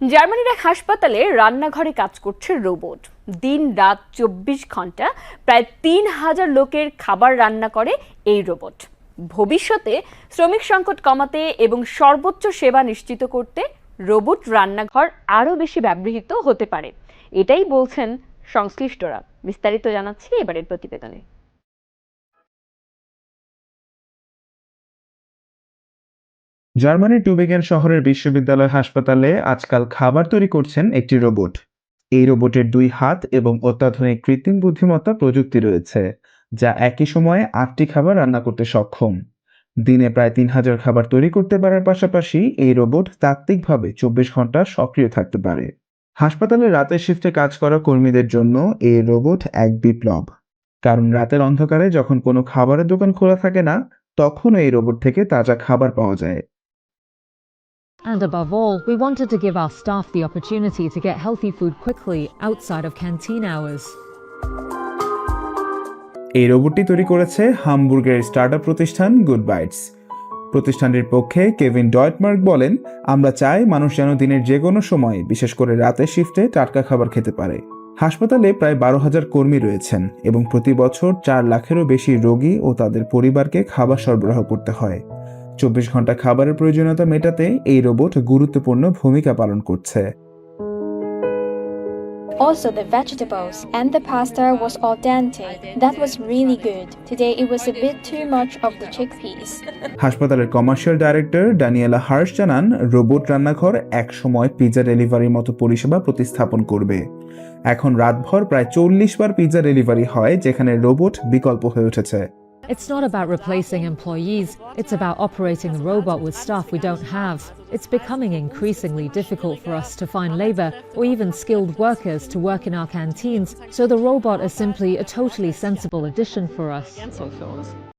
জার্মানির এক হাসপাতালে রান্নাঘরে কাজ করছে রোবট। দিন রাত চব্বিশ ঘণ্টা প্রায় তিন হাজার লোকের খাবার রান্না করে এই রোবট। ভবিষ্যতে শ্রমিক সংকট কমাতে এবং সর্বোচ্চ সেবা নিশ্চিত করতে রোবট রান্নাঘর আরও বেশি ব্যবহৃত হতে পারে। এটাই বলছেন সংশ্লিষ্টরা। বিস্তারিত জানাচ্ছি এবারের প্রতিবেদনে। জার্মানির টুবেগেন শহরের বিশ্ববিদ্যালয় হাসপাতালে আজকাল খাবার তৈরি করছেন একটি রোবট। এই রোবটের দুই হাত এবং অত্যাধুনিক কৃত্রিম বুদ্ধিমত্তা প্রযুক্তি রয়েছে, যা একই সময়ে আটটি খাবার রান্না করতে সক্ষম। দিনে প্রায় তিন হাজার খাবার তৈরি করতে পারার পাশাপাশি এই রোবট তাত্ত্বিকভাবে চব্বিশ ঘণ্টা সক্রিয় থাকতে পারে। হাসপাতালে রাতের শিফটে কাজ করা কর্মীদের জন্য এই রোবট এক বিপ্লব। কারণ রাতের অন্ধকারে যখন কোনো খাবারের দোকান খোলা থাকে না তখন এই রোবট থেকে তাজা খাবার পাওয়া যায়। And above all, we wanted to give our staff the opportunity to get healthy food quickly outside of canteen hours. এই রোবটটি তৈরি করেছে হামবুর্গের স্টার্টআপ প্রতিষ্ঠান গুড বাইটস। প্রতিষ্ঠানটির পক্ষে কেভিন ডয়েটমার্ক বলেন আমরা চাই মানুষ যেন দিনের যে কোনো সময় বিশেষ করে রাতের শিফটে টাটকা খাবার খেতে পারে। হাসপাতালে প্রায় বারো হাজার কর্মী রয়েছেন এবং প্রতি বছর চার লাখেরও বেশি রোগী ও তাদের পরিবারকে খাবার সরবরাহ করতে হয়। চব্বিশ ঘণ্টা খাবারের প্রয়োজনীয়তা মেটাতে এই রোবট গুরুত্বপূর্ণ ভূমিকা পালন করছে Also, the vegetables and the pasta was al dente. That was really good. Today it was a bit too much of the chickpeas. হাসপাতালের কমার্শিয়াল ডাইরেক্টর ড্যানিয়েলা হার্স জানান রোবট রান্নাঘর এক সময় পিৎজা ডেলিভারির মতো পরিষেবা প্রতিস্থাপন করবে এখন রাতভর প্রায় চল্লিশ বার পিৎজা ডেলিভারি হয় যেখানে রোবট বিকল্প হয়ে উঠেছে It's not about replacing employees, it's about operating the robot with staff we don't have. It's becoming increasingly difficult for us to find labour or even skilled workers to work in our canteens, so the robot is simply a totally sensible addition for us.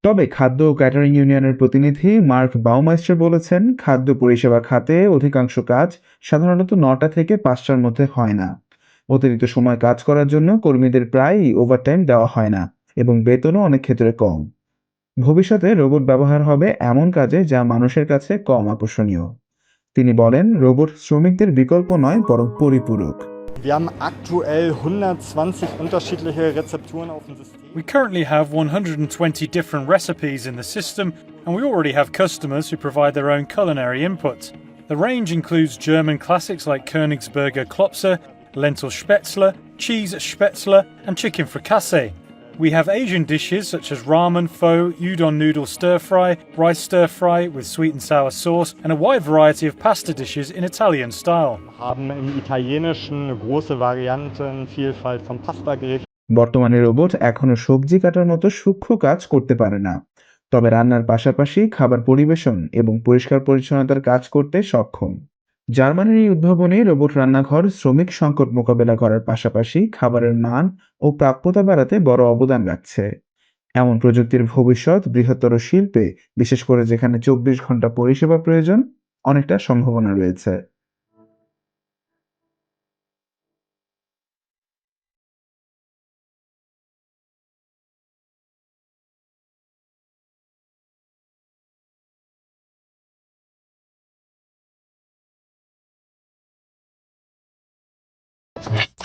তবে খাদ্য ও catering ইউনিয়নের প্রতিনিধি mark বাউমাইস্টার বলেছেন খাদ্য পরিষেবা খাতে অধিকাংশ কাজ সাধারণত নটা থেকে পাঁচটার মধ্যে হয় না অতিরিক্ত সময় কাজ করার জন্য কর্মীদের প্রায়ই ওভারটাইম দেওয়া হয় না এবং বেতনও অনেক ক্ষেত্রে কম ভবিষ্যতে রোবট ব্যবহার হবে এমন কাজে যা মানুষের কাছে কম আকর্ষণীয় তিনি বলেন রোবট শ্রমিকদের বিকল্প নয় বরং পরিপূরক Wir haben aktuell 120 unterschiedliche Rezepturen auf dem System. We currently have 120 different recipes in the system, and we already have customers who provide their own culinary input. The range includes German classics like Königsberger Klopse, lentil spätzle, cheese spätzle, and chicken fricassee. We have Asian dishes such as ramen, pho, udon noodle stir fry, rice stir fry with sweet and sour sauce, and a wide variety of pasta dishes in Italian style. Haben im Italienischen eine große. বর্তমানে robot এখনও সবজি কাটার মতো সূক্ষ্ম কাজ করতে পারে না তবে রান্নার পাশাপাশি খাবার পরিবেশন এবং পরিষ্কার পরিচ্ছন্নতার কাজ করতে সক্ষম জার্মানির এই উদ্ভাবনে রোবট রান্নাঘর, শ্রমিক সংকট মোকাবেলা করার পাশাপাশি খাবারের মান ও প্রাপ্যতা বাড়াতে বড় অবদান রাখছে। এমন প্রযুক্তির ভবিষ্যৎ বৃহত্তর শিল্পে, বিশেষ করে যেখানে চব্বিশ ঘণ্টা পরিষেবা প্রয়োজন, অনেকটা সম্ভাবনা রয়েছে।